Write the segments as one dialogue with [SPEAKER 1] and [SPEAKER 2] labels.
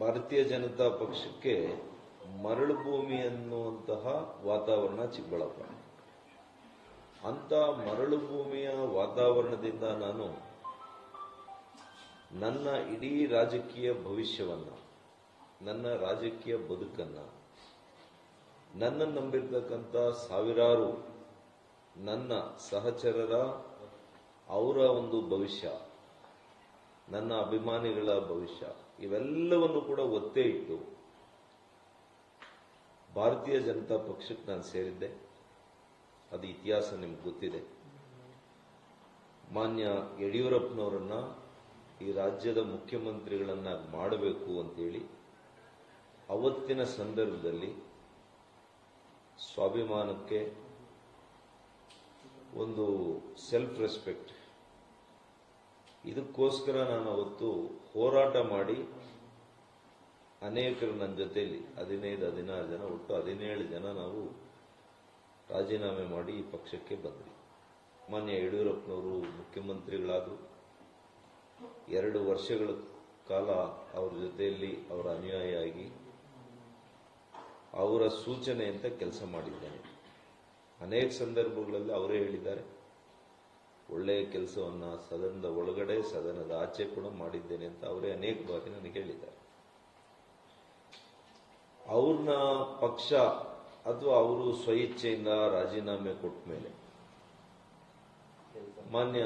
[SPEAKER 1] ಭಾರತೀಯ ಜನತಾ ಪಕ್ಷಕ್ಕೆ ಮರಳು ಭೂಮಿ ಅನ್ನುವಂತಹ ವಾತಾವರಣ ಚಿಕ್ಕಬಳ್ಳಾಪುರ. ಅಂತ ಮರಳು ಭೂಮಿಯ ವಾತಾವರಣದಿಂದ ನಾನು ನನ್ನ ಇಡೀ ರಾಜಕೀಯ ಭವಿಷ್ಯವನ್ನ, ನನ್ನ ರಾಜಕೀಯ ಬದುಕನ್ನ, ನನ್ನ ನಂಬಿರ್ತಕ್ಕಂಥ ಸಾವಿರಾರು ನನ್ನ ಸಹಚರರ, ಅವರ ಒಂದು ಭವಿಷ್ಯ, ನನ್ನ ಅಭಿಮಾನಿಗಳ ಭವಿಷ್ಯ ಇವೆಲ್ಲವನ್ನು ಕೂಡ ಒತ್ತೆ ಇಟ್ಟು ಭಾರತೀಯ ಜನತಾ ಪಕ್ಷಕ್ಕೆ ನಾನು ಸೇರಿದ್ದೆ. ಅದು ಇತಿಹಾಸ ನಿಮ್ಗೆ ಗೊತ್ತಿದೆ. ಮಾನ್ಯ ಯಡಿಯೂರಪ್ಪನವರನ್ನ ಈ ರಾಜ್ಯದ ಮುಖ್ಯಮಂತ್ರಿಗಳನ್ನ ಮಾಡಬೇಕು ಅಂತೇಳಿ ಅವತ್ತಿನ ಸಂದರ್ಭದಲ್ಲಿ ಸ್ವಾಭಿಮಾನಕ್ಕೆ ಒಂದು ಸೆಲ್ಫ್ ರೆಸ್ಪೆಕ್ಟ್ ಇದಕ್ಕೋಸ್ಕರ ನಾನು ಅವತ್ತು ಹೋರಾಟ ಮಾಡಿ ಅನೇಕರು ನನ್ನ ಜೊತೆಯಲ್ಲಿ ಹದಿನೈದು, ಹದಿನಾರು ಜನ ಒಟ್ಟು ಹದಿನೇಳು ಜನ ನಾವು ರಾಜೀನಾಮೆ ಮಾಡಿ ಈ ಪಕ್ಷಕ್ಕೆ ಬಂದ್ವಿ. ಮಾನ್ಯ ಯಡಿಯೂರಪ್ಪನವರು ಮುಖ್ಯಮಂತ್ರಿಗಳಾದರು. ಎರಡು ವರ್ಷಗಳ ಕಾಲ ಅವರ ಜೊತೆಯಲ್ಲಿ ಅವರ ಅನುಯಾಯಿಯಾಗಿ ಅವರ ಸೂಚನೆಯಂತ ಕೆಲಸ ಮಾಡಿದ್ದೇನೆ ಅನೇಕ ಸಂದರ್ಭಗಳಲ್ಲಿ ಅವರೇ ಹೇಳಿದ್ದಾರೆ. ಒಳ್ಳೆಯ ಕೆಲಸವನ್ನ ಸದನದ ಒಳಗಡೆ, ಸದನದ ಆಚೆ ಕೂಡ ಮಾಡಿದ್ದೇನೆ ಅಂತ ಅವರೇ ಅನೇಕ ಬಾರಿ ನನಗೆ ಹೇಳಿದ್ದಾರೆ. ಅವ್ರನ್ನ ಪಕ್ಷ ಅಥವಾ ಅವರು ಸ್ವಇಚ್ಛೆಯಿಂದ ರಾಜೀನಾಮೆ ಕೊಟ್ಟ ಮೇಲೆ, ಮಾನ್ಯ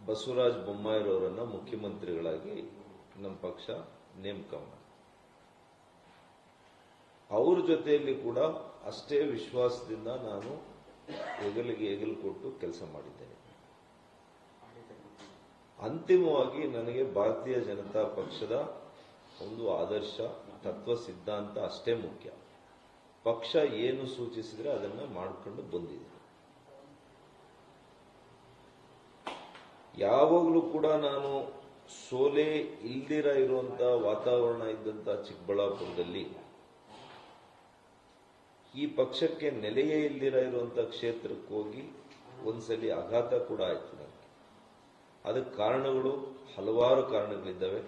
[SPEAKER 1] ಬಸವರಾಜ ಬೊಮ್ಮಾಯಿರವರನ್ನ ಮುಖ್ಯಮಂತ್ರಿಗಳಾಗಿ ನಮ್ಮ ಪಕ್ಷ ನೇಮಕ ಮಾಡಿ ಅವ್ರ ಜೊತೆಯಲ್ಲಿ ಕೂಡ ಅಷ್ಟೇ ವಿಶ್ವಾಸದಿಂದ ನಾನು ಹೆಗಲಿಗೆ ಹೆಗಲು ಕೊಟ್ಟು ಕೆಲಸ ಮಾಡಿದ್ದೇನೆ. ಅಂತಿಮವಾಗಿ ನನಗೆ ಭಾರತೀಯ ಜನತಾ ಪಕ್ಷದ ಒಂದು ಆದರ್ಶ, ತತ್ವ, ಸಿದ್ಧಾಂತ ಅಷ್ಟೇ ಮುಖ್ಯ. ಪಕ್ಷ ಏನು ಸೂಚಿಸಿದ್ರೆ ಅದನ್ನ ಮಾಡಿಕೊಂಡು ಬಂದಿದೆ. ಯಾವಾಗಲೂ ಕೂಡ ನಾನು ಸೋಲೆ ಇಲ್ದಿರ ಇರುವಂತಹ ವಾತಾವರಣ ಇದ್ದಂತಹ ಚಿಕ್ಕಬಳ್ಳಾಪುರದಲ್ಲಿ ಈ ಪಕ್ಷಕ್ಕೆ ನೆಲೆಯೇ ಇಲ್ಲಿರ ಇರುವಂತ ಕ್ಷೇತ್ರಕ್ಕೆ ಹೋಗಿ ಒಂದ್ಸಲಿ ಆಘಾತ ಕೂಡ ಆಯ್ತು ನನಗೆ. ಅದಕ್ಕೆ ಕಾರಣಗಳು ಹಲವಾರು ಕಾರಣಗಳಿದ್ದಾವೆ.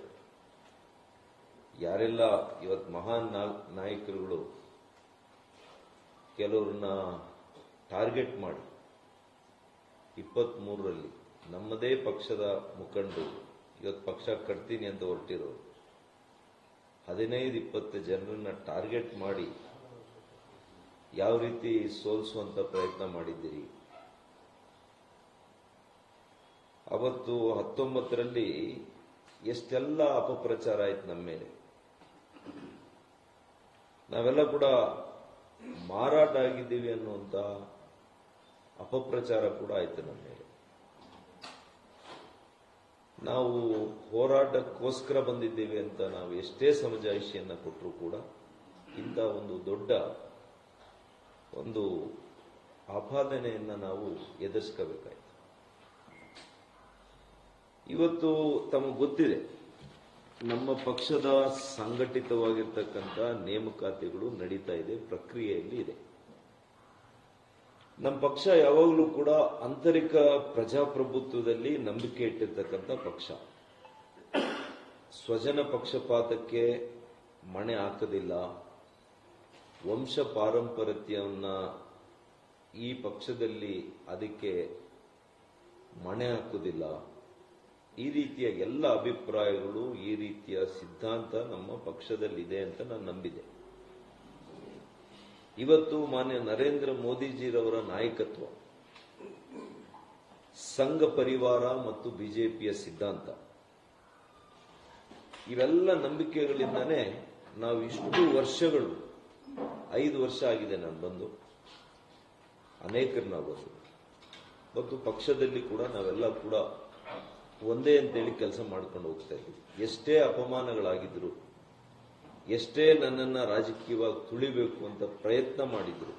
[SPEAKER 1] ಯಾರೆಲ್ಲ ಇವತ್ತು ಮಹಾನ್ ನಾಯಕರುಗಳು ಕೆಲವ್ರನ್ನ ಟಾರ್ಗೆಟ್ ಮಾಡಿ ಇಪ್ಪತ್ತ್ ಮೂರರಲ್ಲಿ ನಮ್ಮದೇ ಪಕ್ಷದ ಮುಖಂಡರು ಇವತ್ತು ಪಕ್ಷ ಕಟ್ತೀನಿ ಅಂತ ಹೊರಟಿರೋರು, ಹದಿನೈದು, ಇಪ್ಪತ್ತು ಜನರನ್ನ ಟಾರ್ಗೆಟ್ ಮಾಡಿ ಯಾವ ರೀತಿ ಸೋಲಿಸುವಂತ ಪ್ರಯತ್ನ ಮಾಡಿದ್ದೀರಿ? ಅವತ್ತು ಹತ್ತೊಂಬತ್ತರಲ್ಲಿ ಎಷ್ಟೆಲ್ಲ ಅಪಪ್ರಚಾರ ಆಯ್ತು ನಮ್ಮ ಮೇಲೆ. ನಾವೆಲ್ಲ ಕೂಡ ಮಾರಾಟ ಆಗಿದ್ದೀವಿ ಅನ್ನುವಂತ ಅಪಪ್ರಚಾರ ಕೂಡ ಆಯ್ತು ನಮ್ಮ ಮೇಲೆ. ನಾವು ಹೋರಾಟಕ್ಕೋಸ್ಕರ ಬಂದಿದ್ದೇವೆ ಅಂತ ನಾವು ಎಷ್ಟೇ ಸಮಜಾಯಿಷಿಯನ್ನು ಕೊಟ್ಟರು ಕೂಡ ಇಂಥ ಒಂದು ದೊಡ್ಡ ಒಂದು ಆಪಾದನೆಯನ್ನ ನಾವು ಎದುರಿಸ್ಕೋಬೇಕಾಯ್ತು. ಇವತ್ತು ತಮಗೆ ಗೊತ್ತಿದೆ, ನಮ್ಮ ಪಕ್ಷದ ಸಂಘಟಿತವಾಗಿರ್ತಕ್ಕಂಥ ನೇಮಕಾತಿಗಳು ನಡೀತಾ ಇದೆ, ಪ್ರಕ್ರಿಯೆಯಲ್ಲಿ ಇದೆ. ನಮ್ಮ ಪಕ್ಷ ಯಾವಾಗಲೂ ಕೂಡ ಆಂತರಿಕ ಪ್ರಜಾಪ್ರಭುತ್ವದಲ್ಲಿ ನಂಬಿಕೆ ಇಟ್ಟಿರ್ತಕ್ಕಂಥ ಪಕ್ಷ. ಸ್ವಜನ ಪಕ್ಷಪಾತಕ್ಕೆ ಮಣೆ ಹಾಕದಿಲ್ಲ ವಂಶ ಪಾರಂಪರತೆಯನ್ನ ಈ ಪಕ್ಷದಲ್ಲಿ ಅದಕ್ಕೆ ಮಣೆ ಹಾಕುವುದಿಲ್ಲ. ಈ ರೀತಿಯ ಎಲ್ಲ ಅಭಿಪ್ರಾಯಗಳು ಈ ರೀತಿಯ ಸಿದ್ಧಾಂತ ನಮ್ಮ ಪಕ್ಷದಲ್ಲಿದೆ ಅಂತ ನಾನು ನಂಬಿದೆ. ಇವತ್ತು ಮಾನ್ಯ ನರೇಂದ್ರ ಮೋದಿಜಿರವರ ನಾಯಕತ್ವ, ಸಂಘ ಪರಿವಾರ ಮತ್ತು ಬಿಜೆಪಿಯ ಸಿದ್ಧಾಂತ. ಇವೆಲ್ಲ ನಂಬಿಕೆಗಳಿಂದಾನೆ ನಾವು ಇಷ್ಟು ವರ್ಷಗಳು ಐದು ವರ್ಷ ಆಗಿದೆ ನಾನು ಬಂದು. ಅನೇಕರು ನಾವು ಬಂದು. ಮತ್ತು ಪಕ್ಷದಲ್ಲಿ ಕೂಡ ನಾವೆಲ್ಲ ಕೂಡ ಒಂದೇ ಅಂತೇಳಿ ಕೆಲಸ ಮಾಡ್ಕೊಂಡು ಹೋಗ್ತಾ ಇದ್ವಿ ಎಷ್ಟೇ ಅಪಮಾನಗಳಾಗಿದ್ರು, ಎಷ್ಟೇ ನನ್ನನ್ನ ರಾಜಕೀಯವಾಗಿ ತುಳಿಬೇಕು ಅಂತ ಪ್ರಯತ್ನ ಮಾಡಿದ್ರು,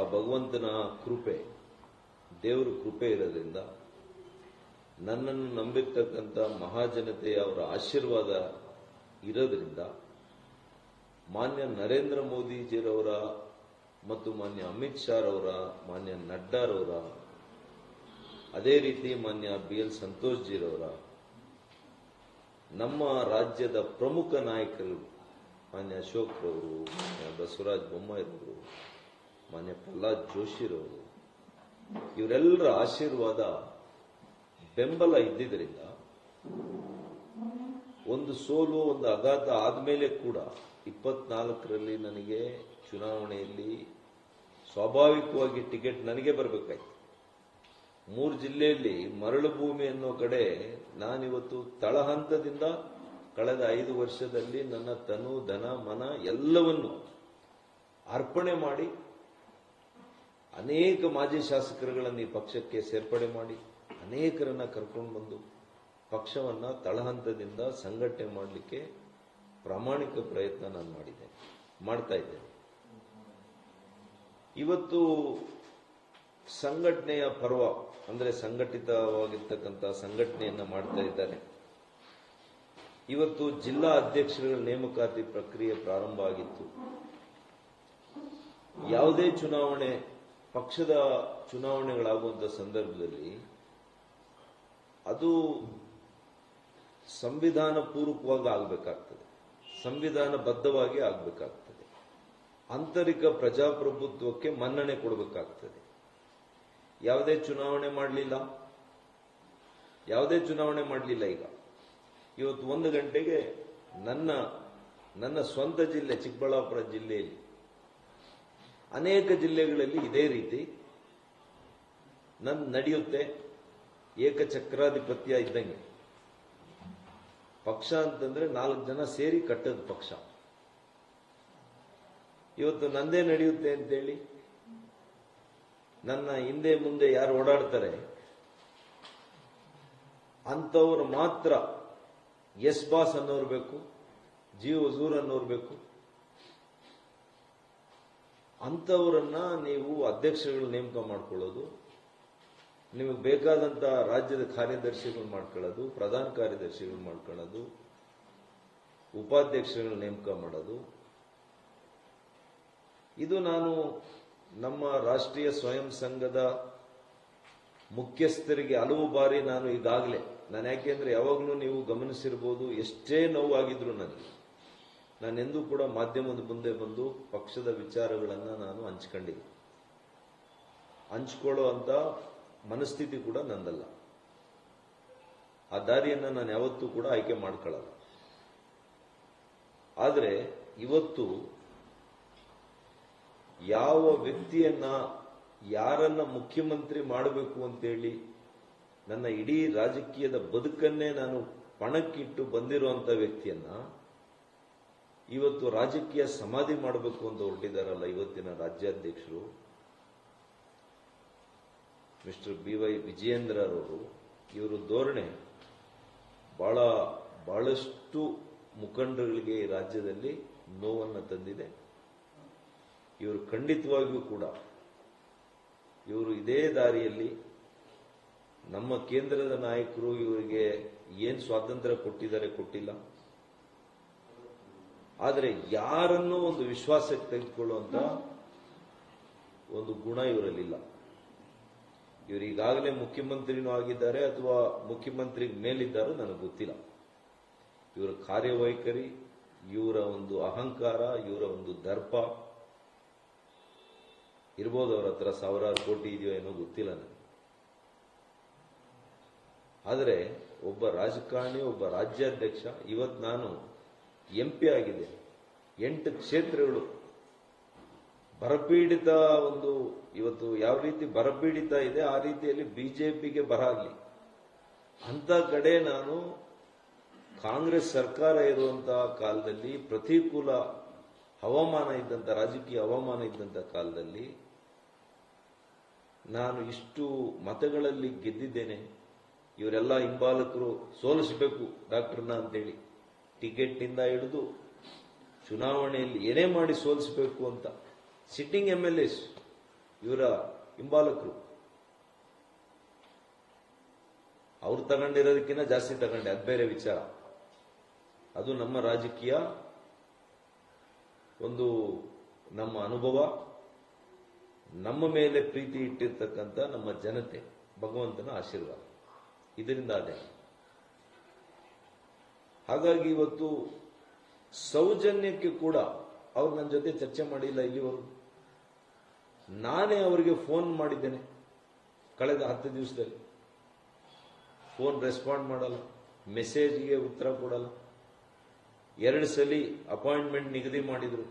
[SPEAKER 1] ಆ ಭಗವಂತನ ಕೃಪೆ, ದೇವರ ಕೃಪೆ ಇರೋದ್ರಿಂದ ನನ್ನನ್ನು ನಂಬಿರ್ತಕ್ಕಂಥ ಮಹಾಜನತೆಯ ಅವರ ಆಶೀರ್ವಾದ ಇರೋದ್ರಿಂದ ಮಾನ್ಯ ನರೇಂದ್ರ ಮೋದಿಜಿರವರ ಮತ್ತು ಮಾನ್ಯ ಅಮಿತ್ ಶಾ ರವರ ಮಾನ್ಯ ನಡ್ಡಾರವರ, ಅದೇ ರೀತಿ ಮಾನ್ಯ ಬಿ ಎಲ್ ಸಂತೋಷ್ ಜಿರವರ ನಮ್ಮ ರಾಜ್ಯದ ಪ್ರಮುಖ ನಾಯಕರು ಮಾನ್ಯ ಅಶೋಕ್ ರವರು ಮಾನ್ಯ ಬಸವರಾಜ ಬೊಮ್ಮಾಯಿರವರು, ಮಾನ್ಯ ಪ್ರಹ್ಲಾದ್ ಜೋಶಿರವರು, ಇವರೆಲ್ಲರ ಆಶೀರ್ವಾದ ಬೆಂಬಲ ಇದ್ದಿದ್ದರಿಂದ ಒಂದು ಸೋಲು, ಒಂದು ಆಘಾತ ಆದಮೇಲೆ ಕೂಡ ಇಪ್ಪತ್ನಾಲ್ಕರಲ್ಲಿ ನನಗೆ ಚುನಾವಣೆಯಲ್ಲಿ ಸ್ವಾಭಾವಿಕವಾಗಿ ಟಿಕೆಟ್ ನನಗೆ ಬರಬೇಕಾಯ್ತು. ಮೂರು ಜಿಲ್ಲೆಯಲ್ಲಿ ಮರಳು ಭೂಮಿ ಅನ್ನೋ ಕಡೆ ನಾನಿವತ್ತು ತಳಹಂತದಿಂದ ಕಳೆದ ಐದು ವರ್ಷದಲ್ಲಿ ನನ್ನ ತನು, ಧನ, ಮನ ಎಲ್ಲವನ್ನು ಅರ್ಪಣೆ ಮಾಡಿ, ಅನೇಕ ಮಾಜಿ ಶಾಸಕರುಗಳನ್ನು ಈ ಪಕ್ಷಕ್ಕೆ ಸೇರ್ಪಡೆ ಮಾಡಿ, ಅನೇಕರನ್ನ ಕರ್ಕೊಂಡು ಬಂದು ಪಕ್ಷವನ್ನ ತಳಹಂತದಿಂದ ಸಂಘಟನೆ ಮಾಡಲಿಕ್ಕೆ ಪ್ರಾಮಾಣಿಕ ಪ್ರಯತ್ನ ನಾನು ಮಾಡಿದೆ ಮಾಡ್ತಾ ಇದ್ದೇನೆ ಇವತ್ತು ಸಂಘಟನೆಯ ಪರ್ವ, ಅಂದ್ರೆ ಸಂಘಟಿತವಾಗಿರ್ತಕ್ಕಂಥ ಸಂಘಟನೆಯನ್ನ ಮಾಡ್ತಾ ಇದ್ದಾರೆ. ಇವತ್ತು ಜಿಲ್ಲಾ ಅಧ್ಯಕ್ಷರುಗಳ ನೇಮಕಾತಿ ಪ್ರಕ್ರಿಯೆ ಪ್ರಾರಂಭ ಆಗಿತ್ತು. ಯಾವುದೇ ಚುನಾವಣೆ, ಪಕ್ಷದ ಚುನಾವಣೆಗಳಾಗುವಂತ ಸಂದರ್ಭದಲ್ಲಿ ಅದು ಸಂವಿಧಾನ ಪೂರ್ವಕವಾಗಿ ಆಗಬೇಕಾಗ್ತದೆ. ಸಂವಿಧಾನ ಬದ್ಧವಾಗಿ ಆಗಬೇಕಾಗ್ತದೆ. ಆಂತರಿಕ ಪ್ರಜಾಪ್ರಭುತ್ವಕ್ಕೆ ಮನ್ನಣೆ ಕೊಡಬೇಕಾಗ್ತದೆ. ಯಾವುದೇ ಚುನಾವಣೆ ಮಾಡಲಿಲ್ಲ. ಯಾವುದೇ ಚುನಾವಣೆ ಮಾಡಲಿಲ್ಲ ಈಗ. ಇವತ್ತು ಒಂದು ಗಂಟೆಗೆ ನನ್ನ ನನ್ನ ಸ್ವಂತ ಜಿಲ್ಲೆ, ಚಿಕ್ಕಬಳ್ಳಾಪುರ ಜಿಲ್ಲೆಯಲ್ಲಿ ಅನೇಕ ಜಿಲ್ಲೆಗಳಲ್ಲಿ ಇದೇ ರೀತಿ ನನ್ ನಡೆಯುತ್ತೆ. ಏಕಚಕ್ರಾಧಿಪತ್ಯ ಇದ್ದಂಗೆ. ಪಕ್ಷ ಅಂತಂದ್ರೆ ನಾಲ್ಕು ಜನ ಸೇರಿ ಕಟ್ಟದ ಪಕ್ಷ. ಇವತ್ತು ನಂದೇ ನಡೆಯುತ್ತೆ ಅಂತೇಳಿ ನನ್ನ ಹಿಂದೆ ಮುಂದೆ ಯಾರು ಓಡಾಡ್ತಾರೆ, ಅಂಥವ್ರು ಮಾತ್ರ ಎಸ್ ಬಾಸ್ ಅನ್ನೋರು ಬೇಕು, ಜಿ ಹಜೂರ್ ಅನ್ನೋರು ಬೇಕು. ಅಂಥವರನ್ನ ನೀವು ಅಧ್ಯಕ್ಷಗಳು ನೇಮಕ ಮಾಡ್ಕೊಳ್ಳೋದು ನಿಮಗೆ ಬೇಕಾದಂತ ರಾಜ್ಯದ ಕಾರ್ಯದರ್ಶಿಗಳು ಮಾಡ್ಕೊಳ್ಳೋದು, ಪ್ರಧಾನ ಕಾರ್ಯದರ್ಶಿಗಳು ಮಾಡ್ಕೊಳ್ಳೋದು, ಉಪಾಧ್ಯಕ್ಷರನ್ನು ನೇಮಕ ಮಾಡೋದು. ಇದು ನಾನು ನಮ್ಮ ರಾಷ್ಟ್ರೀಯ ಸ್ವಯಂ ಸಂಘದ ಮುಖ್ಯಸ್ಥರಿಗೆ ಹಲವು ಬಾರಿ ನಾನು ಈಗಾಗಲೇ, ನಾನು ಯಾಕೆಂದ್ರೆ ಯಾವಾಗಲೂ ನೀವು ಗಮನಿಸಿರ್ಬೋದು, ಎಷ್ಟೇ ನೋವಾಗಿದ್ರು ನನಗೆ ನಾನೆಂದೂ ಕೂಡ ಮಾಧ್ಯಮದ ಮುಂದೆ ಬಂದು ಪಕ್ಷದ ವಿಚಾರಗಳನ್ನು ನಾನು ಹಂಚ್ಕೊಂಡಿದ್ದೆ. ಹಂಚ್ಕೊಳ್ಳೋ ಅಂತ ಮನಸ್ಥಿತಿ ಕೂಡ ನಂದಲ್ಲ. ಆ ದಾರಿಯನ್ನ ನಾನು ಯಾವತ್ತೂ ಕೂಡ ಆಯ್ಕೆ ಮಾಡ್ಕೊಳ್ಳಲ್ಲ. ಆದರೆ ಇವತ್ತು ಯಾವ ವ್ಯಕ್ತಿಯನ್ನ ಯಾರನ್ನ ಮುಖ್ಯಮಂತ್ರಿ ಮಾಡಬೇಕು ಅಂತೇಳಿ ನನ್ನ ಇಡೀ ರಾಜಕೀಯದ ಬದುಕನ್ನೇ ನಾನು ಪಣಕ್ಕಿಟ್ಟು ಬಂದಿರುವಂತ ವ್ಯಕ್ತಿಯನ್ನ ಇವತ್ತು ರಾಜಕೀಯ ಸಮಾಧಿ ಮಾಡಬೇಕು ಅಂತ ಹೊರಟಿದ್ದಾರಲ್ಲ ಇವತ್ತಿನ ರಾಜ್ಯಾಧ್ಯಕ್ಷರು. ಮಿಸ್ಟರ್ ಬಿ ವೈ ವಿಜಯೇಂದ್ರರವರು ಇವರು ಧೋರಣೆ ಬಹಳ ಬಹಳಷ್ಟು ಮುಖಂಡರುಗಳಿಗೆ ಈ ರಾಜ್ಯದಲ್ಲಿ ನೋವನ್ನು ತಂದಿದೆ. ಇವರು ಖಂಡಿತವಾಗಿಯೂ ಕೂಡ ಇವರು ಇದೇ ದಾರಿಯಲ್ಲಿ ನಮ್ಮ ಕೇಂದ್ರದ ನಾಯಕರು ಇವರಿಗೆ ಏನ್ ಸ್ವಾತಂತ್ರ್ಯ ಕೊಟ್ಟಿದ್ದಾರೆ ಕೊಟ್ಟಿಲ್ಲ. ಆದರೆ ಯಾರನ್ನೂ ಒಂದು ವಿಶ್ವಾಸಕ್ಕೆ ತೆಗೆದುಕೊಳ್ಳುವಂತ ಒಂದು ಗುಣ ಇವರಲ್ಲಿಲ್ಲ. ಇವರು ಈಗಾಗಲೇ ಮುಖ್ಯಮಂತ್ರಿನೂ ಆಗಿದ್ದಾರೆ ಅಥವಾ ಮುಖ್ಯಮಂತ್ರಿ ಮೇಲಿದ್ದಾರೋ ನನಗೆ ಗೊತ್ತಿಲ್ಲ. ಇವರ ಕಾರ್ಯವೈಖರಿ, ಇವರ ಒಂದು ಅಹಂಕಾರ, ಇವರ ಒಂದು ದರ್ಪ. ಇರ್ಬೋದು ಅವ್ರ ಹತ್ರ ಸಾವಿರಾರು ಕೋಟಿ ಇದೆಯೋ ಏನೋ ಗೊತ್ತಿಲ್ಲ ನನಗೆ. ಆದರೆ ಒಬ್ಬ ರಾಜಕಾರಣಿ, ಒಬ್ಬ ರಾಜ್ಯಾಧ್ಯಕ್ಷ ಇವತ್ತು ನಾನು ಎಂ ಪಿ ಆಗಿದೆ ಎಂಟು ಕ್ಷೇತ್ರಗಳು ಬರಪೀಡಿತ ಒಂದು ಇವತ್ತು ಯಾವ ರೀತಿ ಬರಬೀಡಿತ ಇದೆ, ಆ ರೀತಿಯಲ್ಲಿ ಬಿಜೆಪಿಗೆ ಆಗಲಿ. ಅಂತ ಕಡೆ ನಾನು ಕಾಂಗ್ರೆಸ್ ಸರ್ಕಾರ ಇರುವಂತಹ ಕಾಲದಲ್ಲಿ ಪ್ರತಿಕೂಲ ಹವಾಮಾನ ಇದ್ದಂತ, ರಾಜಕೀಯ ಹವಾಮಾನ ಇದ್ದಂತ ಕಾಲದಲ್ಲಿ ನಾನು ಇಷ್ಟು ಮತಗಳಲ್ಲಿ ಗೆದ್ದಿದ್ದೇನೆ. ಇವರೆಲ್ಲ ಹಿಂಬಾಲಕರು ಸೋಲಿಸಬೇಕು ಡಾಕ್ಟರ್ನ ಅಂತೇಳಿ ಟಿಕೆಟ್ನಿಂದ ಹಿಡಿದು ಚುನಾವಣೆಯಲ್ಲಿ ಏನೇ ಮಾಡಿ ಸೋಲಿಸಬೇಕು ಅಂತ. Sitting M L S. ಇವರ ಹಿಂಬಾಲಕರು. ಅವ್ರು ತಗೊಂಡಿರೋದಕ್ಕಿಂತ ಜಾಸ್ತಿ ತಗೊಂಡೆ, ಅದು ಬೇರೆ ವಿಚಾರ. ಅದು ನಮ್ಮ ರಾಜಕೀಯ, ಒಂದು ನಮ್ಮ ಅನುಭವ, ನಮ್ಮ ಮೇಲೆ ಪ್ರೀತಿ ಇಟ್ಟಿರ್ತಕ್ಕಂಥ ನಮ್ಮ ಜನತೆ, ಭಗವಂತನ ಆಶೀರ್ವಾದ. ಇದರಿಂದ ಅದೇ. ಹಾಗಾಗಿ ಇವತ್ತು ಸೌಜನ್ಯಕ್ಕೆ ಕೂಡ ಅವ್ರು ನನ್ನ ಜೊತೆ ಚರ್ಚೆ ಮಾಡಿಲ್ಲ ಇಲ್ಲಿವರೆಗೂ. ನಾನೇ ಅವರಿಗೆ ಫೋನ್ ಮಾಡಿದ್ದೇನೆ. ಕಳೆದ ಹತ್ತು ದಿವಸದಲ್ಲಿ. ಫೋನ್ ರೆಸ್ಪಾಂಡ್ ಮಾಡಲ್ಲ. ಮೆಸೇಜ್ಗೆ ಉತ್ತರ ಕೊಡಲ್ಲ. ಎರಡು ಸಲ ಅಪಾಯಿಂಟ್ಮೆಂಟ್ ನಿಗದಿ ಮಾಡಿದ್ರು.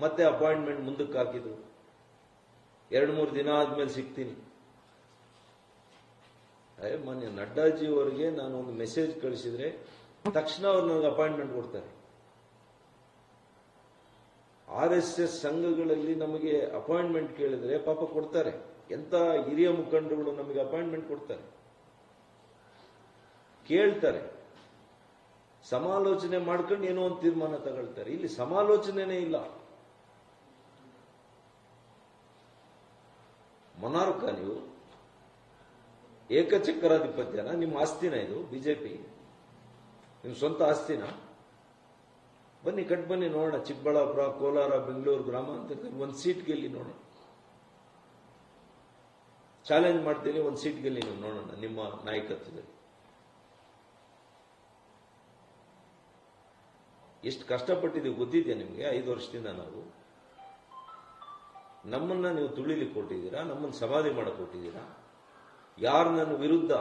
[SPEAKER 1] ಮತ್ತೆ ಅಪಾಯಿಂಟ್ಮೆಂಟ್ ಮುಂದಕ್ಕೆ ಹಾಕಿದ್ರು. ಎರಡು, ಮೂರು ದಿನ ಆದ್ಮೇಲೆ ಸಿಗ್ತೀನಿ. ಅದೇ ಮೊನ್ನೆ ನಡ್ಡಾಜಿ ಅವರಿಗೆ ನಾನು ಒಂದು ಮೆಸೇಜ್ ಕಳಿಸಿದ್ರೆ ತಕ್ಷಣ ಅವ್ರು ನನಗೆ ಅಪಾಯಿಂಟ್ಮೆಂಟ್ ಕೊಡ್ತಾರೆ. ಆರ್ ಎಸ್ ಎಸ್ ಸಂಘಗಳಲ್ಲಿ ನಮಗೆ ಅಪಾಯಿಂಟ್ಮೆಂಟ್ ಕೇಳಿದ್ರೆ ಪಾಪ ಕೊಡ್ತಾರೆ. ಎಂತ ಹಿರಿಯ ಮುಖಂಡರುಗಳು ನಮಗೆ ಅಪಾಯಿಂಟ್ಮೆಂಟ್ ಕೊಡ್ತಾರೆ. ಕೇಳ್ತಾರೆ. ಸಮಾಲೋಚನೆ ಮಾಡ್ಕೊಂಡು ಏನೋ ಒಂದು ತೀರ್ಮಾನ ತಗೊಳ್ತಾರೆ. ಇಲ್ಲಿ ಸಮಾಲೋಚನೆನೇ ಇಲ್ಲ. ಮೊನಾರ್ಕ ನೀವು ಏಕಚಕ್ರಾಧಿಪತ್ಯನ? ನಿಮ್ಮ ಆಸ್ತಿನ ಇದು? ಬಿಜೆಪಿ? ನಿಮ್ಮ ಸ್ವಂತ ಆಸ್ತಿನ? ಬನ್ನಿ ಕಟ್ ಬನ್ನಿ ನೋಡೋಣ. ಚಿಕ್ಕಬಳ್ಳಾಪುರ, ಕೋಲಾರ, ಬೆಂಗಳೂರು ಗ್ರಾಮಾಂತರ ಒಂದು ಸೀಟ್ ಗೆಲ್ಲಿ ನೋಡೋಣ. ಚಾಲೆಂಜ್ ಮಾಡ್ತೀನಿ, ಒಂದು ಸೀಟ್ ಗೆಲ್ಲಿ ನೀವು ನೋಡೋಣ, ನಿಮ್ಮ ನಾಯಕತ್ವದಲ್ಲಿ. ಎಷ್ಟು ಕಷ್ಟಪಟ್ಟಿದ್ದೀವಿ, ಗೊತ್ತಿದೆಯಾ ನಿಮಗೆ? ಐದು ವರ್ಷದಿಂದ ನಾವು. ನಮ್ಮನ್ನ ನೀವು ತುಳಿಲಿಕ್ಕೆ ಕೊಟ್ಟಿದ್ದೀರಾ? ನಮ್ಮನ್ನು ಸಮಾಧಿ ಮಾಡಿಕೊಟ್ಟಿದ್ದೀರಾ ಯಾರು ನನ್ನ ವಿರುದ್ಧ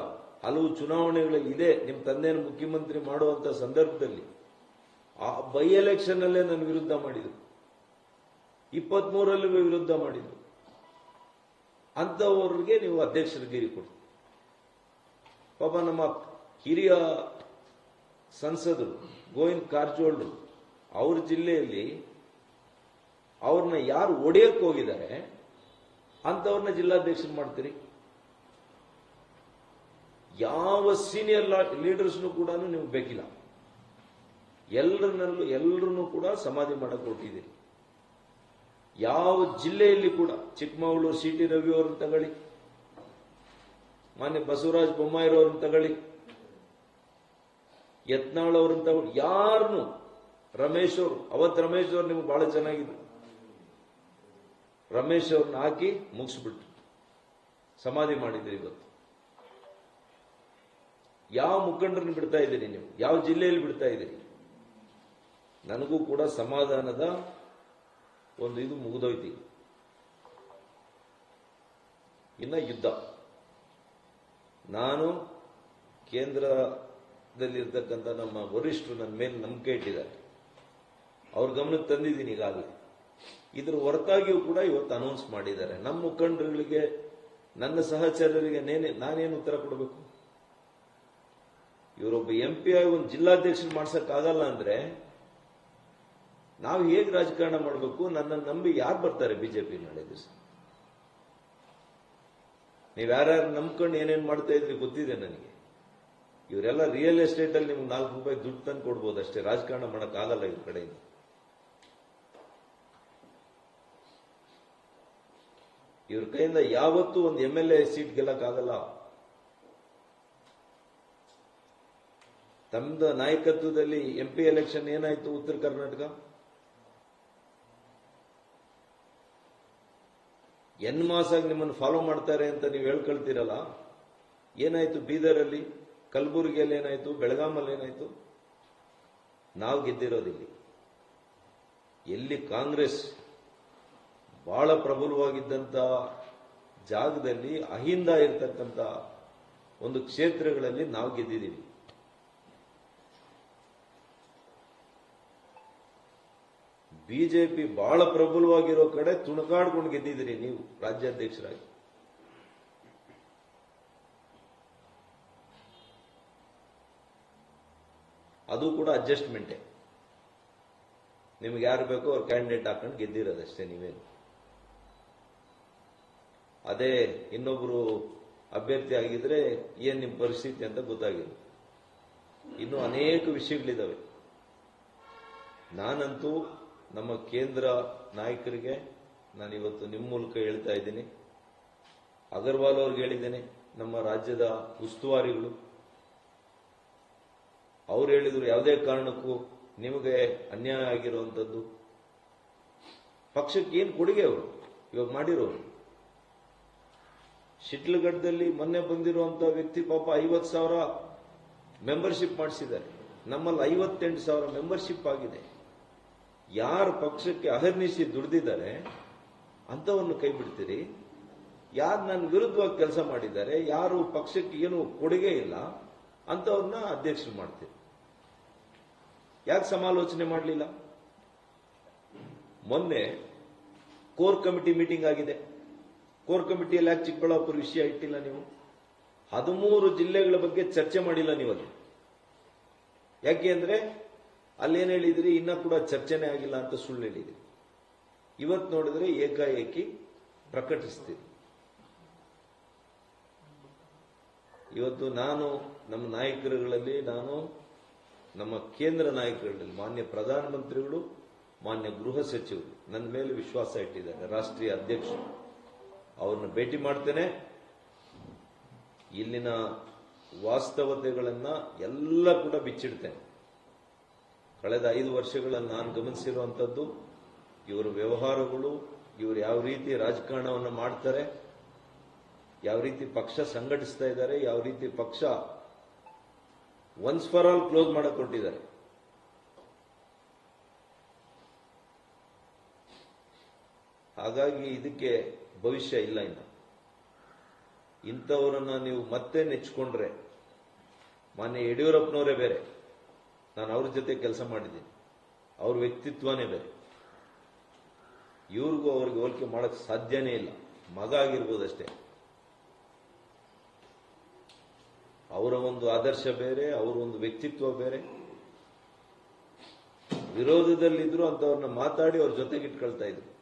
[SPEAKER 1] ಹಲವು ಚುನಾವಣೆಗಳಲ್ಲಿ ಇದೆ ನಿಮ್ಮ ತಂದೆಯನ್ನು ಮುಖ್ಯಮಂತ್ರಿ ಮಾಡುವಂತ ಸಂದರ್ಭದಲ್ಲಿ. ಆ ಬೈ ಎಲೆಕ್ಷನ್ ಅಲ್ಲೇ ನನ್ನ ವಿರುದ್ಧ ಮಾಡಿದ್ರು ಇಪ್ಪತ್ಮೂರಲ್ಲೂ ವಿರುದ್ಧ ಮಾಡಿದ್ರು ಅಂಥವ್ರಿಗೆ ನೀವು ಅಧ್ಯಕ್ಷರಿಗೇರಿ ಕೊಡಿ. ಪಾಪ ನಮ್ಮ ಹಿರಿಯ ಸಂಸದರು ಗೋವಿಂದ್ ಕಾರಜೋಳರು ಅವ್ರ ಜಿಲ್ಲೆಯಲ್ಲಿ ಅವ್ರನ್ನ ಯಾರು ಒಡೆಯಕ್ಕೆ ಹೋಗಿದ್ದಾರೆ, ಅಂಥವ್ರನ್ನ ಜಿಲ್ಲಾಧ್ಯಕ್ಷರು ಮಾಡ್ತೀರಿ? ಯಾವ ಸೀನಿಯರ್ ಲೀಡರ್ಸ್ನು ಕೂಡ ನೀವು ಬೇಕಿಲ್ಲ. ಎಲ್ಲರನ್ನಲ್ಲೂ ಎಲ್ಲರನ್ನೂ ಕೂಡ ಸಮಾಧಿ ಮಾಡಕ್ಕೆ ಕೊಟ್ಟಿದ್ದೀರಿ ಯಾವ ಜಿಲ್ಲೆಯಲ್ಲಿ ಕೂಡ, ಚಿಕ್ಕಮಗಳೂರು ಸಿ ಟಿ ರವಿ ಅವ್ರನ್ನ ತಗೊಳ್ಳಿ, ಮಾನ್ಯ ಬಸವರಾಜ್ ಬೊಮ್ಮಾಯಿರವ್ರನ್ನ ತಗೊಳ್ಳಿ, ಯತ್ನಾಳ್ ಅವ್ರನ್ನ ತಗೊಳ್ಳಿ ಯಾರನ್ನು ರಮೇಶ್ ಅವರು, ಅವತ್ ರಮೇಶ್ ಅವರು ನಿಮ್ಗೆ ಬಹಳ ಚೆನ್ನಾಗಿದ್ರು. ರಮೇಶ್ ಅವ್ರನ್ನ ಹಾಕಿ ಮುಗಿಸ್ಬಿಟ್ರು. ಸಮಾಧಿ ಮಾಡಿದ್ರಿ ಇವತ್ತು. ಯಾವ ಮುಖಂಡರನ್ನ ಬಿಡ್ತಾ ಇದ್ದೀರಿ ನೀವು? ಯಾವ ಜಿಲ್ಲೆಯಲ್ಲಿ ಬಿಡ್ತಾ ಇದ್ದೀರಿ? ನನಗೂ ಕೂಡ ಸಮಾಧಾನದ ಒಂದು ಇದು ಮುಗಿದೋಯ್ತಿ. ಇನ್ನ ಯುದ್ಧ. ನಾನು ಕೇಂದ್ರದಲ್ಲಿರ್ತಕ್ಕಂಥ ನಮ್ಮ ವರಿಷ್ಠರು ನನ್ನ ಮೇಲೆ ನಂಬಿಕೆ ಇಟ್ಟಿದ್ದಾರೆ. ಅವ್ರ ಗಮನಕ್ಕೆ ತಂದಿದ್ದೀನಿ ಈಗಾಗಲೇ. ಇದ್ರ ಹೊರತಾಗಿಯೂ ಕೂಡ ಇವತ್ತು ಅನೌನ್ಸ್ ಮಾಡಿದ್ದಾರೆ. ನಮ್ಮ ಮುಖಂಡರುಗಳಿಗೆ, ನನ್ನ ಸಹಚರರಿಗೆ ನೇನೆ, ನಾನೇನು ಉತ್ತರ ಕೊಡಬೇಕು? ಇವರೊಬ್ಬ ಎಂ ಪಿ ಆಗಿ ಒಂದು ಜಿಲ್ಲಾಧ್ಯಕ್ಷರು ಮಾಡ್ಸಕ್ಕಾಗಲ್ಲ ಅಂದ್ರೆ ನಾವು ಹೇಗೆ ರಾಜಕಾರಣ ಮಾಡಬೇಕು ನನ್ನನ್ನು ನಂಬಿ ಯಾರು ಬರ್ತಾರೆ ಬಿಜೆಪಿ ನಾಳೆ ದಿವಸ? ನೀವು ಯಾರ್ಯಾರು ನಂಬ್ಕೊಂಡು ಏನೇನು ಮಾಡ್ತಾ ಇದ್ರಿ ಗೊತ್ತಿದೆ ನನಗೆ. ಇವರೆಲ್ಲ ರಿಯಲ್ ಎಸ್ಟೇಟ್ ಅಲ್ಲಿ ನಿಮ್ಗೆ ನಾಲ್ಕು ರೂಪಾಯಿ ದುಡ್ಡು ತಂದು ಕೊಡ್ಬೋದು ಅಷ್ಟೇ. ರಾಜಕಾರಣ ಮಾಡೋಕ್ಕಾಗಲ್ಲ ಇವ್ರ ಕಡೆಯಿಂದ. ಇವ್ರ ಕೈಯಿಂದ ಯಾವತ್ತೂ ಒಂದು ಎಂ ಎಲ್ ಎ ಸೀಟ್ ಗೆಲ್ಲಕ್ಕಾಗಲ್ಲ ತಮ್ಮದ ನಾಯಕತ್ವದಲ್ಲಿ ಎಂ ಪಿ ಎಲೆಕ್ಷನ್ ಏನಾಯ್ತು ಉತ್ತರ ಕರ್ನಾಟಕ? ಎನ್ ಆಗಿ ನಿಮ್ಮನ್ನು ಫಾಲೋ ಮಾಡ್ತಾರೆ ಅಂತ ನೀವು ಹೇಳ್ಕೊಳ್ತೀರಲ್ಲ? ಏನಾಯ್ತು ಬೀದರಲ್ಲಿ? ಕಲಬುರಗಿಯಲ್ಲಿ ಏನಾಯ್ತು? ಬೆಳಗಾಮಲ್ಲಿ ಏನಾಯ್ತು? ನಾವು ಗೆದ್ದಿರೋದಿಲ್ಲಿ. ಎಲ್ಲಿ ಕಾಂಗ್ರೆಸ್ ಬಹಳ ಪ್ರಬಲವಾಗಿದ್ದಂತ ಜಾಗದಲ್ಲಿ ಅಹಿಂದ ಇರತಕ್ಕಂತ ಒಂದು ಕ್ಷೇತ್ರಗಳಲ್ಲಿ ನಾವು ಗೆದ್ದಿದ್ದೀವಿ ಬಿಜೆಪಿ ಬಹಳ ಪ್ರಬಲವಾಗಿರೋ ಕಡೆ ತುಣುಕಾಡ್ಕೊಂಡು ಗೆದ್ದಿದ್ರಿ ನೀವು, ರಾಜ್ಯಾಧ್ಯಕ್ಷರಾಗಿ. ಅದು ಕೂಡ ಅಡ್ಜಸ್ಟ್ಮೆಂಟೇ ನಿಮ್ಗೆ ಯಾರು ಬೇಕೋ ಅವ್ರ ಕ್ಯಾಂಡಿಡೇಟ್ ಹಾಕೊಂಡು ಗೆದ್ದಿರೋದಷ್ಟೇ ನೀವೇನು. ಅದೇ ಇನ್ನೊಬ್ರು ಅಭ್ಯರ್ಥಿ ಆಗಿದ್ರೆ ಏನ್ ನಿಮ್ಮ ಪರಿಸ್ಥಿತಿ ಅಂತ ಗೊತ್ತಾಗಿಲ್ಲ. ಇನ್ನು ಅನೇಕ ವಿಷಯಗಳಿದಾವೆ. ನಾನಂತೂ ನಮ್ಮ ಕೇಂದ್ರ ನಾಯಕರಿಗೆ ನಾನು ಇವತ್ತು ನಿಮ್ಮ ಮೂಲಕ ಹೇಳ್ತಾ ಇದ್ದೀನಿ. ಅಗರ್ವಾಲ್ ಅವ್ರಿಗೆ ಹೇಳಿದ್ದೇನೆ, ನಮ್ಮ ರಾಜ್ಯದ ಉಸ್ತುವಾರಿಗಳು. ಅವ್ರು ಹೇಳಿದ್ರು ಯಾವುದೇ ಕಾರಣಕ್ಕೂ ನಿಮಗೆ ಅನ್ಯಾಯ ಆಗಿರುವಂಥದ್ದು ಪಕ್ಷಕ್ಕೆ ಏನು ಕೊಡುಗೆ ಅವರು? ಇವಾಗ ಮಾಡಿರೋರು. ಶಿಟ್ಲಗಡ್ಡದಲ್ಲಿ ಮೊನ್ನೆ ಬಂದಿರುವಂತ ವ್ಯಕ್ತಿ ಪಾಪ ಐವತ್ತು ಸಾವಿರ ಮೆಂಬರ್ಶಿಪ್ ಮಾಡಿಸಿದ್ದಾರೆ. ನಮ್ಮಲ್ಲಿ ಐವತ್ತೆಂಟು ಸಾವಿರ ಮೆಂಬರ್ಶಿಪ್ ಆಗಿದೆ. ಯಾರು ಪಕ್ಷಕ್ಕೆ ಅಹರ್ನಿಸಿ ದುಡಿದಿದ್ದಾರೆ ಅಂಥವನ್ನು ಕೈ ಬಿಡ್ತೀರಿ? ಯಾರು ನನ್ನ ವಿರುದ್ಧವಾಗಿ ಕೆಲಸ ಮಾಡಿದ್ದಾರೆ, ಯಾರು ಪಕ್ಷಕ್ಕೆ ಏನು ಕೊಡುಗೆ ಇಲ್ಲ ಅಂಥವ್ರನ್ನ ಅಧ್ಯಕ್ಷರು ಮಾಡ್ತೀರಿ. ಯಾಕೆ ಸಮಾಲೋಚನೆ ಮಾಡಲಿಲ್ಲ? ಮೊನ್ನೆ ಕೋರ್ ಕಮಿಟಿ ಮೀಟಿಂಗ್ ಆಗಿದೆ. ಕೋರ್ ಕಮಿಟಿಯಲ್ಲಿ ಯಾಕೆ ಚಿಕ್ಕಬಳ್ಳಾಪುರ ವಿಷಯ ಇಟ್ಟಿಲ್ಲ ನೀವು? ಹದಿಮೂರು ಜಿಲ್ಲೆಗಳ ಬಗ್ಗೆ ಚರ್ಚೆ ಮಾಡಿಲ್ಲ ನೀವು ಅಲ್ಲಿ. ಯಾಕೆ ಅಂದ್ರೆ ಅಲ್ಲೇನ್ ಹೇಳಿದ್ರಿ? ಇನ್ನ ಕೂಡ ಚರ್ಚೆನೇ ಆಗಿಲ್ಲ ಅಂತ ಸುಳ್ಳು ಹೇಳಿದ್ರಿ. ಇವತ್ತು ನೋಡಿದ್ರೆ ಏಕಾಏಕಿ ಪ್ರಕಟಿಸ್ತೀರಿ. ಇವತ್ತು ನಾನು ನಮ್ಮ ನಾಯಕರುಗಳಲ್ಲಿ, ನಾನು ನಮ್ಮ ಕೇಂದ್ರ ನಾಯಕರುಗಳಲ್ಲಿ, ಮಾನ್ಯ ಪ್ರಧಾನಮಂತ್ರಿಗಳು, ಮಾನ್ಯ ಗೃಹ ಸಚಿವರು, ನನ್ನ ಮೇಲೆ ವಿಶ್ವಾಸ ಇಟ್ಟಿದ್ದಾರೆ. ರಾಷ್ಟ್ರೀಯ ಅಧ್ಯಕ್ಷರು. ಅವ್ರನ್ನ ಭೇಟಿ ಮಾಡ್ತೇನೆ. ಇಲ್ಲಿನ ವಾಸ್ತವತೆಗಳನ್ನ ಎಲ್ಲ ಕೂಡ ಬಿಚ್ಚಿಡ್ತೇನೆ. ಕಳೆದ ಐದು ವರ್ಷಗಳಲ್ಲಿ ನಾನು ಗಮನಿಸಿರುವಂಥದ್ದು, ಇವರ ವ್ಯವಹಾರಗಳು, ಇವರು ಯಾವ ರೀತಿ ರಾಜಕಾರಣವನ್ನು ಮಾಡ್ತಾರೆ, ಯಾವ ರೀತಿ ಪಕ್ಷ ಸಂಘಟಿಸ್ತಾ ಇದ್ದಾರೆ, ಯಾವ ರೀತಿ ಪಕ್ಷ ಒನ್ಸ್ ಫಾರ್ ಆಲ್ ಕ್ಲೋಸ್ ಮಾಡಕ್ ಕೊಟ್ಟಿದ್ದಾರೆ ಹಾಗಾಗಿ ಇದಕ್ಕೆ ಭವಿಷ್ಯ ಇಲ್ಲ ಇನ್ನು. ಇಂಥವರನ್ನ ನೀವು ಮತ್ತೆ ನೆಚ್ಕೊಂಡ್ರೆ ಮಾನ್ಯ ಯಡಿಯೂರಪ್ಪನವರೇ ಬೇರೆ. ನಾನು ಅವ್ರ ಜೊತೆ ಕೆಲಸ ಮಾಡಿದ್ದೀನಿ. ಅವ್ರ ವ್ಯಕ್ತಿತ್ವನೇ ಬೇರೆ. ಇವ್ರಿಗೂ ಅವ್ರಿಗೆ ಹೋಲಿಕೆ ಮಾಡಕ್ ಸಾಧ್ಯನೇ ಇಲ್ಲ. ಮಗ ಆಗಿರ್ಬೋದಷ್ಟೇ. ಅವರ ಒಂದು ಆದರ್ಶ ಬೇರೆ, ಅವರ ಒಂದು ವ್ಯಕ್ತಿತ್ವ ಬೇರೆ. ವಿರೋಧದಲ್ಲಿದ್ರು ಅಂತವ್ರನ್ನ ಮಾತಾಡಿ ಅವ್ರ ಜೊತೆಗೆ ಇಟ್ಕೊಳ್ತಾ ಇದ್ರು.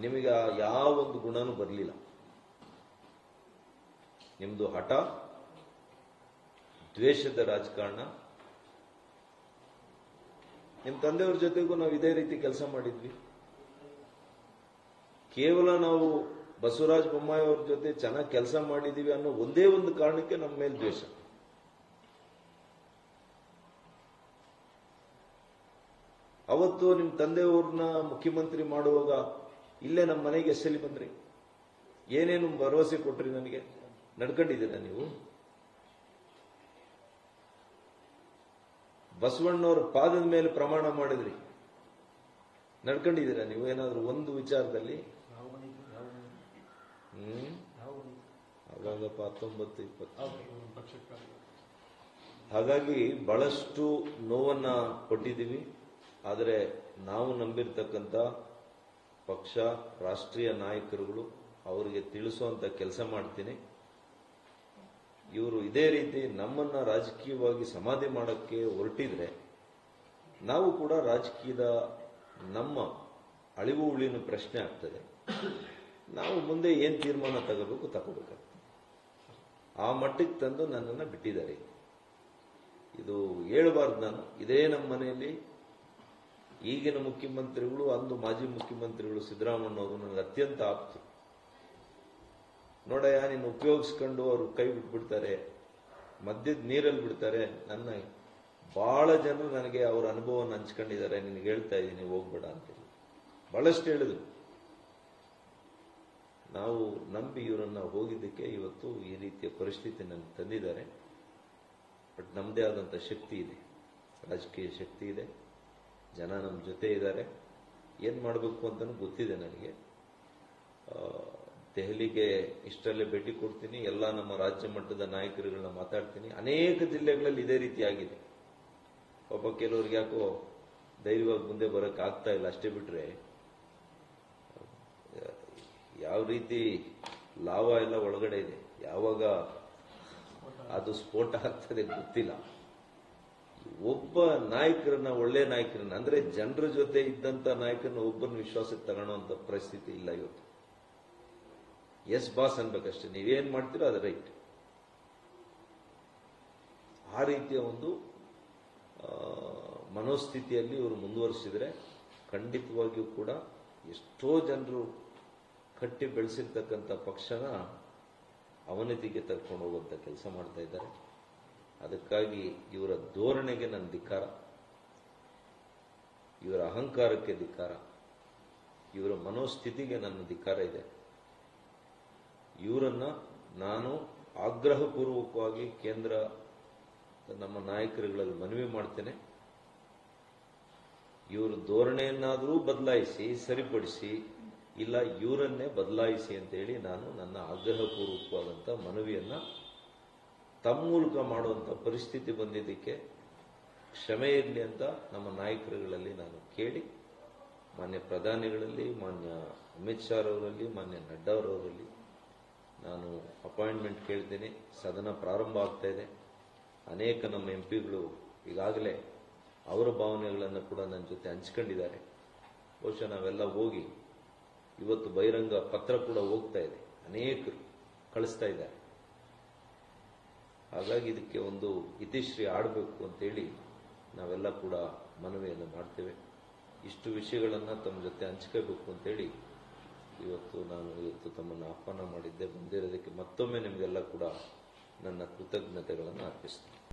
[SPEAKER 1] ನಿಮಗೆ ಯಾವ ಒಂದು ಗುಣನೂ ಬರಲಿಲ್ಲ. ನಿಮ್ದು ಹಠ ದ್ವೇಷದ ರಾಜಕಾರಣ. ನಿಮ್ಮ ತಂದೆಯವ್ರ ಜೊತೆಗೂ ನಾವು ಇದೇ ರೀತಿ ಕೆಲಸ ಮಾಡಿದ್ವಿ. ಕೇವಲ ನಾವು ಬಸವರಾಜ ಬೊಮ್ಮಾಯಿ ಅವ್ರ ಜೊತೆ ಚೆನ್ನಾಗಿ ಕೆಲಸ ಮಾಡಿದೀವಿ ಅನ್ನೋ ಒಂದೇ ಒಂದು ಕಾರಣಕ್ಕೆ ನಮ್ಮ ಮೇಲೆ ದ್ವೇಷ. ಅವತ್ತು ನಿಮ್ಮ ತಂದೆಯವ್ರನ್ನ ಮುಖ್ಯಮಂತ್ರಿ ಮಾಡುವಾಗ ಇಲ್ಲೇ ನಮ್ಮ ಮನೆಗೆ ಎಸ್ಸಲಿ ಬಂದ್ರಿ. ಏನೇನು ಭರವಸೆ ಕೊಟ್ರಿ ನನಗೆ? ನಡ್ಕೊಂಡಿದ್ದೀರಾ ನೀವು? ಬಸವಣ್ಣವ್ರ ಪಾದದ ಮೇಲೆ ಪ್ರಮಾಣ ಮಾಡಿದ್ರಿ. ನಡ್ಕೊಂಡಿದ್ದೀರಾ ನೀವು? ಏನಾದ್ರೂ ಒಂದು ವಿಚಾರದಲ್ಲಿ? ಹಾಗಾಗಿ ಬಹಳಷ್ಟು ನೋವನ್ನ ಕೊಟ್ಟಿದ್ದೀವಿ. ಆದರೆ ನಾವು ನಂಬಿರ್ತಕ್ಕಂಥ ಪಕ್ಷ, ರಾಷ್ಟ್ರೀಯ ನಾಯಕರುಗಳು, ಅವರಿಗೆ ತಿಳಿಸುವಂತ ಕೆಲಸ ಮಾಡ್ತೀನಿ. ಇವರು ಇದೇ ರೀತಿ ನಮ್ಮನ್ನ ರಾಜಕೀಯವಾಗಿ ಸಮಾಧಿ ಮಾಡಕ್ಕೆ ಹೊರಟಿದ್ರೆ, ನಾವು ಕೂಡ ರಾಜಕೀಯದ ನಮ್ಮ ಅಳಿವು ಉಳಿನ ಪ್ರಶ್ನೆ ಆಗ್ತದೆ. ನಾವು ಮುಂದೆ ಏನ್ ತೀರ್ಮಾನ ತಗೋಬೇಕು ತಗೋಬೇಕಾಗ್ತದೆ. ಆ ಮಟ್ಟಕ್ಕೆ ತಂದು ನನ್ನನ್ನು ಬಿಟ್ಟಿದ್ದಾರೆ. ಇದು ಹೇಳಬಾರ್ದು ನಾನು. ಇದೇ ನಮ್ಮ ಮನೆಯಲ್ಲಿ ಈಗಿನ ಮುಖ್ಯಮಂತ್ರಿಗಳು, ಅಂದು ಮಾಜಿ ಮುಖ್ಯಮಂತ್ರಿಗಳು ಸಿದ್ದರಾಮಣ್ಣವರು ನನಗೆ ಅತ್ಯಂತ ಆಪ್ತು. ನೋಡಯ್ಯ, ನೀನು ಉಪಯೋಗಿಸ್ಕೊಂಡು ಅವರು ಕೈ ಬಿಟ್ಬಿಡ್ತಾರೆ, ಮದ್ಯದ ನೀರಲ್ಲಿ ಬಿಡ್ತಾರೆ. ನನ್ನ ಬಹಳ ಜನರು ನನಗೆ ಅವರ ಅನುಭವವನ್ನು ಹಂಚ್ಕೊಂಡಿದ್ದಾರೆ. ನಿನಗೆ ಹೇಳ್ತಾ ಇದ್ದೀನಿ, ಹೋಗ್ಬೇಡ ಅಂತೇಳಿ ಬಹಳಷ್ಟು ಹೇಳಿದ್ರು. ನಾವು ನಂಬಿ ಇವರನ್ನ ಹೋಗಿದ್ದಕ್ಕೆ ಇವತ್ತು ಈ ರೀತಿಯ ಪರಿಸ್ಥಿತಿ ನನಗೆ ತಂದಿದ್ದಾರೆ. ಬಟ್ ನಮ್ಮದೇ ಆದಂಥ ಶಕ್ತಿ ಇದೆ. ರಾಜಕೀಯ ಶಕ್ತಿ ಇದೆ. ಜನ ನಮ್ಮ ಜೊತೆ ಇದ್ದಾರೆ. ಏನು ಮಾಡಬೇಕು ಅಂತಲೂ ಗೊತ್ತಿದೆ ನನಗೆ. ದೆಹಲಿಗೆ ಇಷ್ಟರಲ್ಲೇ ಭೇಟಿ ಕೊಡ್ತೀನಿ, ಎಲ್ಲ ನಮ್ಮ ರಾಜ್ಯ ಮಟ್ಟದ ನಾಯಕರುಗಳನ್ನ ಮಾತಾಡ್ತೀನಿ. ಅನೇಕ ಜಿಲ್ಲೆಗಳಲ್ಲಿ ಇದೇ ರೀತಿ ಆಗಿದೆ. ಪಾಪ ಕೆಲವ್ರಿಗೆ ಯಾಕೋ ಧೈರ್ಯವಾಗಿ ಮುಂದೆ ಬರೋಕೆ ಆಗ್ತಾ ಇಲ್ಲ, ಅಷ್ಟೇ ಬಿಟ್ರೆ ಯಾವ ರೀತಿ ಲಾವ ಎಲ್ಲ ಒಳಗಡೆ ಇದೆ. ಯಾವಾಗ ಅದು ಸ್ಫೋಟ ಆಗ್ತದೆ ಗೊತ್ತಿಲ್ಲ. ಒಬ್ಬ ನಾಯಕರನ್ನ, ಒಳ್ಳೆ ನಾಯಕರನ್ನ, ಅಂದ್ರೆ ಜನರ ಜೊತೆ ಇದ್ದಂತ ನಾಯಕರನ್ನ ಒಬ್ಬರನ್ನ ವಿಶ್ವಾಸಕ್ಕೆ ತಗೋಣ ಪರಿಸ್ಥಿತಿ ಇಲ್ಲ ಇವತ್ತು. ಎಸ್ ಬಾಸ್ ಅನ್ಬೇಕಷ್ಟೇ. ನೀವೇನ್ ಮಾಡ್ತೀರೋ ಅದು ರೈಟ್ ಆ ರೀತಿಯ ಒಂದು ಮನೋಸ್ಥಿತಿಯಲ್ಲಿ ಇವರು ಮುಂದುವರಿಸಿದ್ರೆ ಖಂಡಿತವಾಗಿಯೂ ಕೂಡ ಎಷ್ಟೋ ಜನರು ಕಟ್ಟಿ ಬೆಳೆಸಿರ್ತಕ್ಕಂಥ ಪಕ್ಷನ ಅವನತಿಗೆ ತರ್ಕೊಂಡು ಹೋಗುವಂತ ಕೆಲಸ ಮಾಡ್ತಾ ಇದ್ದಾರೆ. ಅದಕ್ಕಾಗಿ ಇವರ ಧೋರಣೆಗೆ ನನ್ನ ಧಿಕ್ಕಾರ. ಇವರ ಅಹಂಕಾರಕ್ಕೆ ಧಿಕ್ಕಾರ. ಇವರ ಮನೋಸ್ಥಿತಿಗೆ ನನ್ನ ಧಿಕ್ಕಾರ ಇದೆ. ಇವರನ್ನ ನಾನು ಆಗ್ರಹಪೂರ್ವಕವಾಗಿ ಕೇಂದ್ರ ನಮ್ಮ ನಾಯಕರುಗಳಲ್ಲಿ ಮನವಿ ಮಾಡ್ತೇನೆ. ಇವರ ಧೋರಣೆಯನ್ನಾದರೂ ಬದಲಾಯಿಸಿ, ಸರಿಪಡಿಸಿ, ಇಲ್ಲ ಇವರನ್ನೇ ಬದಲಾಯಿಸಿ ಅಂತೇಳಿ ನಾನು ನನ್ನ ಆಗ್ರಹಪೂರ್ವಕವಾದಂಥ ಮನವಿಯನ್ನ ತಮ್ಮ ಮೂಲಕ ಮಾಡುವಂಥ ಪರಿಸ್ಥಿತಿ ಬಂದಿದ್ದಕ್ಕೆ ಕ್ಷಮೆ ಇರಲಿ ಅಂತ ನಮ್ಮ ನಾಯಕರುಗಳಲ್ಲಿ ನಾನು ಕೇಳಿ, ಮಾನ್ಯ ಪ್ರಧಾನಿಗಳಲ್ಲಿ, ಮಾನ್ಯ ಅಮಿತ್ ಶಾ ಅವರಲ್ಲಿ ಮಾನ್ಯ ನಡ್ಡಾ ಅವರಲ್ಲಿ ನಾನು ಅಪಾಯಿಂಟ್ಮೆಂಟ್ ಕೇಳ್ತೀನಿ, ಸದನ ಪ್ರಾರಂಭ ಆಗ್ತಾ ಇದೆ. ಅನೇಕ ನಮ್ಮ ಎಂಪಿಗಳು ಈಗಾಗಲೇ ಅವರ ಭಾವನೆಗಳನ್ನು ಕೂಡ ನನ್ನ ಜೊತೆ ಹಂಚ್ಕೊಂಡಿದ್ದಾರೆ. ಬಹುಶಃ ನಾವೆಲ್ಲ ಹೋಗಿ ಇವತ್ತು ಬಹಿರಂಗ ಪತ್ರ ಕೂಡ ಹೋಗ್ತಾ ಇದೆ. ಅನೇಕರು ಕಳಿಸ್ತಾ ಇದ್ದಾರೆ. ಹಾಗಾಗಿ ಇದಕ್ಕೆ ಒಂದು ಇತಿಶ್ರೀ ಆಡಬೇಕು ಅಂತೇಳಿ ನಾವೆಲ್ಲ ಕೂಡ ಮನವಿಯನ್ನು ಮಾಡ್ತೇವೆ. ಇಷ್ಟು ವಿಷಯಗಳನ್ನು ತಮ್ಮ ಜೊತೆ ಹಂಚ್ಕೋಬೇಕು ಅಂತೇಳಿ ಇವತ್ತು ನಾನು ಇವತ್ತು ತಮ್ಮನ್ನು ಆಹ್ವಾನ ಮಾಡಿದ್ದೆ. ಬಂದಿರೋದಕ್ಕೆ ಮತ್ತೊಮ್ಮೆ ನಿಮಗೆಲ್ಲ ಕೂಡ ನನ್ನ ಕೃತಜ್ಞತೆಗಳನ್ನು ಅರ್ಪಿಸ್ತೇನೆ.